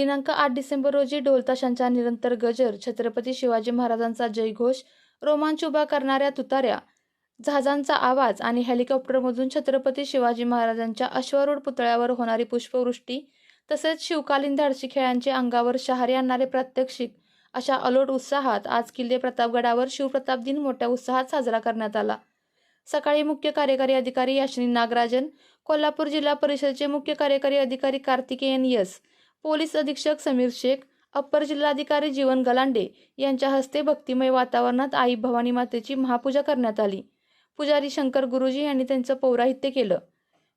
दिनांक आठ डिसेंबर रोजी ढोलताशांचा निरंतर गजर छत्रपती शिवाजी महाराजांचा जयघोष रोमांच उभा करणाऱ्या तुताऱ्या जहाजांचा आवाज आणि हेलिकॉप्टरमधून छत्रपती शिवाजी महाराजांच्या अश्वारूढ पुतळ्यावर होणारी पुष्पवृष्टी तसेच शिवकालीन धाडसी खेळांचे अंगावर शहारे आणणारे प्रात्यक्षिक अशा अलोट उत्साहात आज किल्ले प्रतापगडावर शिवप्रताप दिन मोठ्या उत्साहात साजरा करण्यात आला. सकाळी मुख्य कार्यकारी अधिकारी याशिनी नागराजन कोल्हापूर जिल्हा परिषदेचे मुख्य कार्यकारी अधिकारी कार्तिकेयन यस पोलीस अधीक्षक समीर शेख अप्पर जिल्हाधिकारी जीवन गलांडे यांच्या हस्ते भक्तिमय वातावरणात आई भवानी मातेची महापूजा करण्यात आली. पुजारी शंकर गुरुजी यांनी त्यांचं पौराहित्य केलं.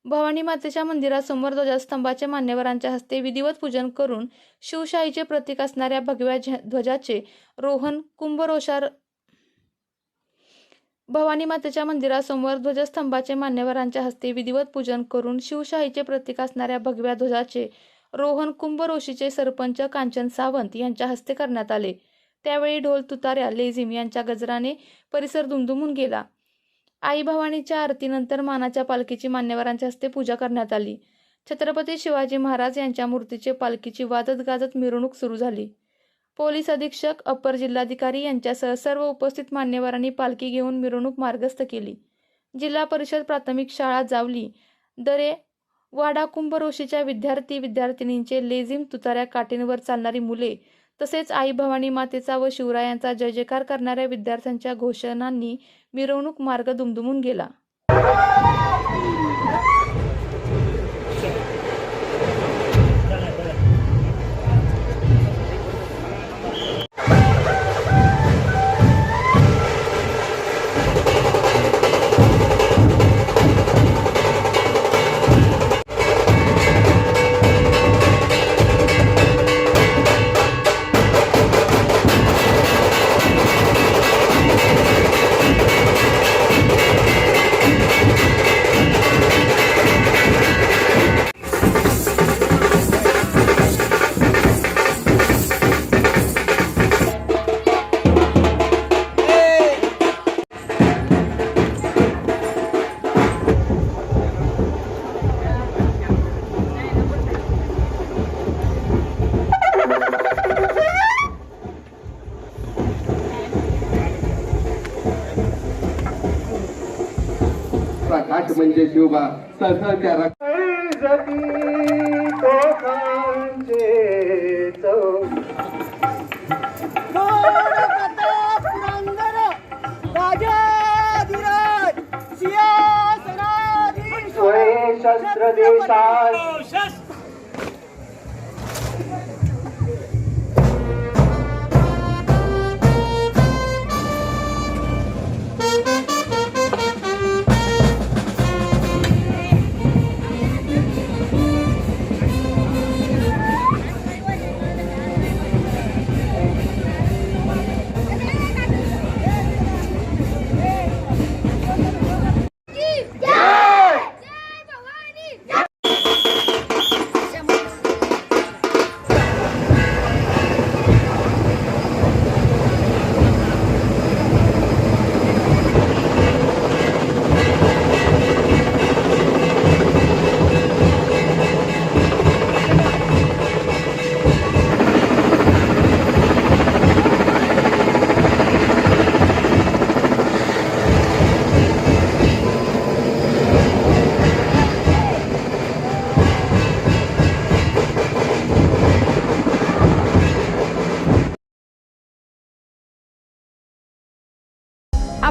भवानी मातेच्या मंदिरासमोर ध्वजस्तंभाचे मान्यवरांच्या हस्ते विधिवत पूजन करून शिवशाहीचे प्रतीक असणाऱ्या भगव्या झ- ध्वजाचे रोहन कुंभरोषार भवानी मातेच्या मंदिरासमोर ध्वजस्तंभाचे मान्यवरांच्या हस्ते विधिवत पूजन करून शिवशाहीचे प्रतीक असणाऱ्या भगव्या ध्वजाचे रोहन कुंभरोशीचे सरपंच कांचन सावंत यांच्या हस्ते करण्यात आले. त्यावेळी ढोल तुताऱ्या लेझिम यांच्या गजराने परिसर दुमदुमून गेला. आई भवानीच्या आरतीनंतर मानाच्या पालखीची मान्यवरांच्या हस्ते पूजा करण्यात आली. छत्रपती शिवाजी महाराज यांच्या मूर्तीचे पालखीची वाजत गाजत मिरवणूक सुरू झाली. पोलीस अधीक्षक अप्पर जिल्हाधिकारी यांच्यासह सर्व उपस्थित मान्यवरांनी पालखी घेऊन मिरवणूक मार्गस्थ केली. जिल्हा परिषद प्राथमिक शाळा जावली. दरे वाडा कुंभरोशीच्या विद्यार्थी विद्यार्थिनींचे लेझिम तुताऱ्या काठींवर चालणारी मुले तसेच आई भवानी मातेचा व शिवरायांचा जय जयकार करणाऱ्या विद्यार्थ्यांच्या घोषणांनी मिरवणूक मार्ग दुमदुमून गेला. पुरंदर राजाधिराज सिंहासनाधीश स्वये शस्त्र देशात